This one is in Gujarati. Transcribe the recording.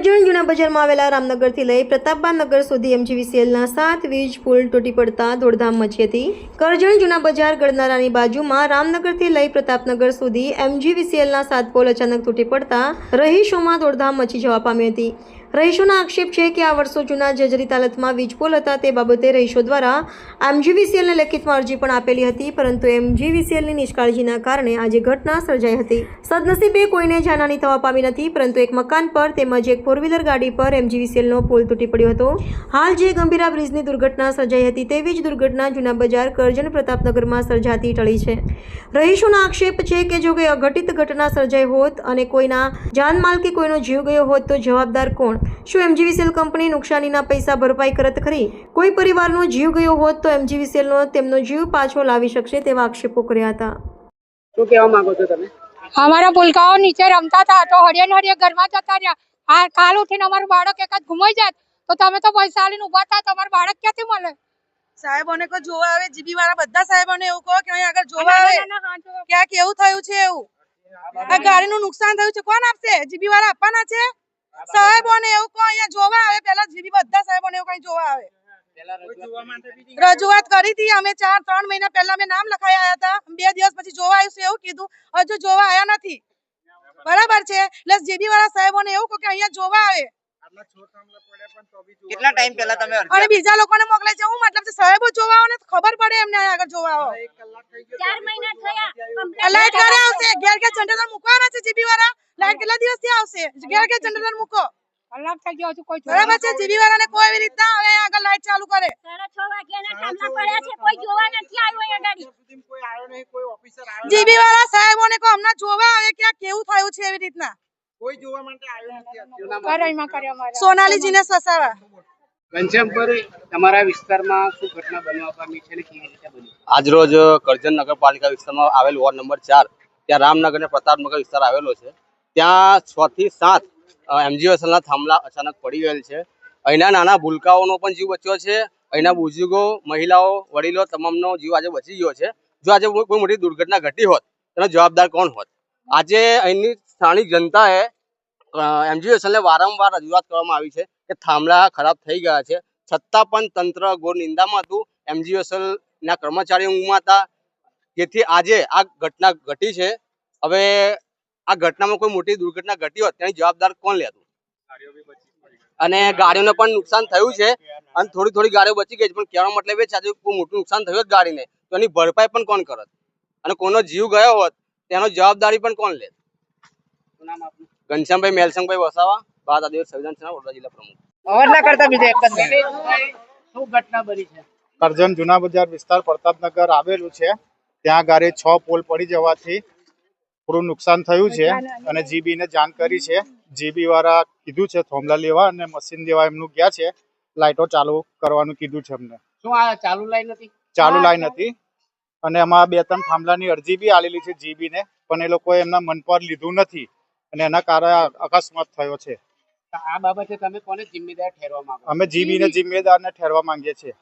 કરજણ જૂના બજારમાં આવેલા રામનગરથી લઈ પ્રતાપબા નગર સુધી એમજીવીસીએલના સાત વીજ પુલ તૂટી પડતા દોડધામ મચી હતી. કરજણ જૂના બજાર ગડનારાની બાજુમાં રામનગરથી લઈ પ્રતાપનગર સુધી એમજીવીસીએલના સાત પોલ અચાનક તૂટી પડતા રહીશોમાં દોડધામ મચી જવા પામી હતી. રહીશોના આક્ષેપ છે કે આ વર્ષો જૂના જર્જરિત હાલતમાં વીજપોલ હતા તે બાબતે રહીશો દ્વારા એમજીવીસીએલને લેખિતમાં અરજી પણ આપેલી હતી, પરંતુ એમજીવીસીએલની નિષ્કાળજીના કારણે આજે ઘટના સર્જાઈ હતી. સદનસીબે કોઈને જાનહાની થવા પામી નથી, પરંતુ એક મકાન પર તેમજ એક ફોર વ્હીલર ગાડી પર એમજીવીસીએલનો પુલ તૂટી પડ્યો હતો. હાલ જે ગંભીરા બ્રિજની દુર્ઘટના સર્જાઈ હતી તેવી જ દુર્ઘટના જૂના બજાર કરજણ પ્રતાપનગરમાં સર્જાતી ટળી છે. રહીશોના આક્ષેપ છે કે જો કોઈ અઘટિત ઘટના સર્જાઈ હોત અને કોઈના જાનમાલ કે કોઈનો જીવ ગયો હોત તો જવાબદાર કોણ? શું એમજીવીસીએલ કંપની નુકસાનીના પૈસા ભરપાઈ કરત ખરી? કોઈ પરિવારનો જીવ ગયો હોત તો એમજીવીસીએલનો તેમનો જીવ પાછો લાવી શકશે તેવા આક્ષેપો કર્યા હતા. શું કહેવા માંગો છો તમે? અમારા પુલકાઓ નીચે રમતા હતા તો હળિયા ને ઘરમાં જતા રહ્યા. આ કાલ ઉઠીને અમારું બાળક એકાદ ઘુમાઈ જાય તો તમે તો પૈસા લઈને ઊભા થાય તમારું બાળક ક્યાંથી મળે? સાહેબોને કોઈ જોવા આવે? જીબી વાળા બધા સાહેબોને એવું કહો કે અહીં આગળ જોવા આવે. ક્યાં કેવું થયું છે એવું. આ ગાડીનું નુકસાન થયું છે. કોણ આપશે? જીબી વાળા આપવાના છે? સાહેબોને એવું કહો અહીંયા જોવા આવે? પેલા જીબી બધા સાહેબોને એવું કઈ જોવા આવે? રજૂઆત કરી હતી. અમે ચાર ત્રણ મહિના પહેલા અમે નામ લખાઈ આવ્યા હતા. બે દિવસ પછી જોવા આવ્યું એવું કીધું. હજુ જોવા આવ્યા નથી. બરાબર છે? એટલે જીબી વાળા સાહેબોને એવું કહો કે અહીંયા જોવા આવે? કેટલા ટાઈમ પહેલા તમે અને બીજા લોકોને મોકલે છે. હું મતલબ સાહેબો જોવા આવો ને ખબર પડે એમને આગળ જોવા આવો. ચાર મહિના થયા. લાઈટ ક્યારે આવશે. ઘેર ઘેર જનરેટર મૂકવાના છે જીબી વાળા લાઈટ કેટલા દિવસથી આવશે? ઘેર ઘેર જનરેટર મૂકો? કલાક થઈ ગયો હજુ કોઈ બરાબર છે જીવી વાળાને કોઈ એવી રીતના હવે આગળ લાઈટ ચાલુ કરે. સાડા છ વાગ્યાના પડ્યા છે કોઈ જોવા નથી આવ્યો અહીંયા ગાડી. જીબી વાળા સાહેબોને કહો હમણાં જોવા આવે કે આ કેવું થયું છે એવી રીતના? કરાઈમાં કરે અમારે. સોનાલી જીનેશ વસાવા તમારા વિસ્તારમાં શું ઘટના બનવા પામી છે અને કેવી રીતે બની આજરોજ કરજણ નગરપાલિકા વિસ્તારમાં આવેલ વોર્ડ નંબર ચાર ત્યાં રામનગર અને પ્રતાપનગર વિસ્તાર આવેલો છે. ત્યાં છ થી સાત એમજીએસએલના થાંભલા અચાનક પડી ગયેલ છે. અહીંના નાના ભૂલકાઓનો પણ જીવ બચ્યો છે. અહીંના બુઝુર્ગો, મહિલાઓ, વડીલો તમામનો જીવ આજે બચી ગયો છે. જો આજે કોઈ મોટી દુર્ઘટના ઘટી હોત, તેનો જવાબદાર કોણ હોત? આજે અહીંની સ્થાનિક જનતાએ એમજીએસએલને વારંવાર રજૂઆત કરવામાં આવી છે કે થાંભલા ખરાબ થઈ ગયા છે. છતાં પણ તંત્ર ઘોર નિંદામાં હતું. એમજીએસએલ ના કર્મચારીઓ ઊંઘમાં હતા. જેથી આજે આ ઘટના ઘટી છે. હવે આ ઘટનામાં કોઈ મોટી દુર્ઘટના ઘટી હોત તેની જવાબદાર કોણ લેતું? અને ગાડીઓને પણ નુકસાન થયું છે અને થોડી થોડી ગાડીઓ બચી ગઈ છે પણ કહેવાનો મતલબ એ છે આજે કોઈ મોટું નુકસાન થયું જ ગાડીને તો એની ભરપાઈ પણ કોણ કરત? અને કોનો જીવ ગયો હોત તેનો જવાબદારી પણ કોણ લે શું નામ આપનું? ઘનશ્યામભાઈ મેલસંગભાઈ વસાવા ભારત આદિવાસી સંવિધાન સેના વડોદરા જિલ્લા પ્રમુખ. અવાજ કરતા બીજા એક શું ઘટના બની છે? કરજણ જૂના બજાર વિસ્તાર પ્રતાપનગર આવેલું છે. ત્યાં ગાડી છ પોલ પડી જવાથી થોડું નુકસાન થયું છે અને જીબી ને જાણ કરી છે. જીબી વાળા કીધું છે થોમલા લેવા અને મશીન લેવા એમનું ગયા છે. લાઇટો ચાલુ કરવાનું કીધું છે અમને શું આ ચાલુ લાઈન હતી? ચાલુ લાઈન હતી. અને એમાં બે ત્રણ થાંભલાની અરજી બી આલેલી છે જીબી ને પણ એ લોકોએ એમના મન પર લીધું નથી અને એના કારણે અકસ્માત થયો છે. આ બાબતે તમે કોને જિમ્મેદાર ઠેરવા માંગો અમે જીબી ને જિમ્મેદારને ઠેરવા માંગીએ છીએ.